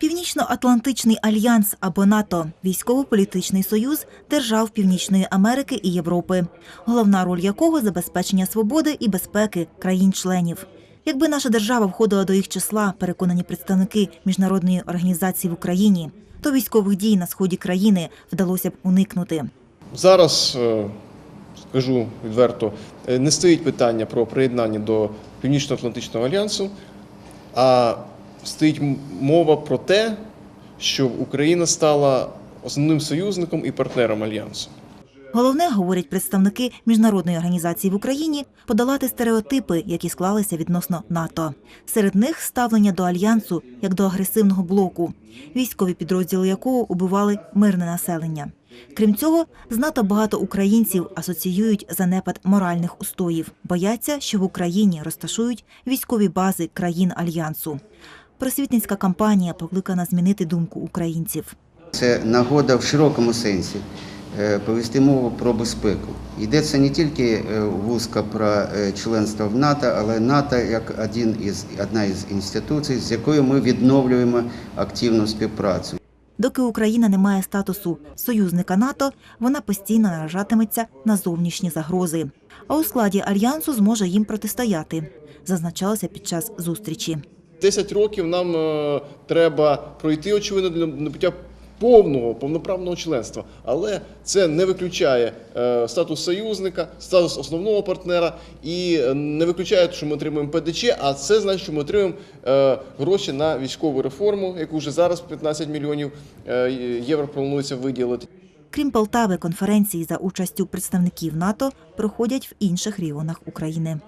Північно-Атлантичний альянс або НАТО військово-політичний союз держав Північної Америки і Європи, головна роль якого забезпечення свободи і безпеки країн-членів. Якби наша держава входила до їх числа, переконані представники міжнародної організації в Україні, то військових дій на сході країни вдалося б уникнути. Зараз е, скажу відверто, е, не стоїть питання про приєднання до Північно-Атлантичного альянсу, а стоїть мова про те, щоб Україна стала основним союзником і партнером альянсу. Головне, говорять представники міжнародної організації в Україні, подолати стереотипи, які склалися відносно НАТО. Серед них ставлення до альянсу як до агресивного блоку, військові підрозділи якого убивали мирне населення. Крім цього, з НАТО багато українців асоціюють занепад моральних устоїв, бояться, що в Україні розташують військові бази країн альянсу. Просвітницька кампанія покликана змінити думку українців. Це нагода в широкому сенсі повести мову про безпеку. Йдеться не тільки е, вузько про е, членство в НАТО, але НАТО як один із, одна із інституцій, з якою ми відновлюємо активну співпрацю. Доки Україна не має статусу союзника НАТО, вона постійно наражатиметься на зовнішні загрози. А у складі альянсу зможе їм протистояти, зазначалося під час зустрічі. 10 років нам е, треба пройти, очевидно, для набуття повного, повноправного членства. Але це не виключає е, статус союзника, статус основного партнера і е, не виключає, що ми отримуємо ПДЧ, а це значить, що ми отримуємо е, гроші на військову реформу, яку вже зараз 15 мільйонів євро планується виділити. Крім Полтави, конференції за участю представників НАТО проходять в інших регіонах України.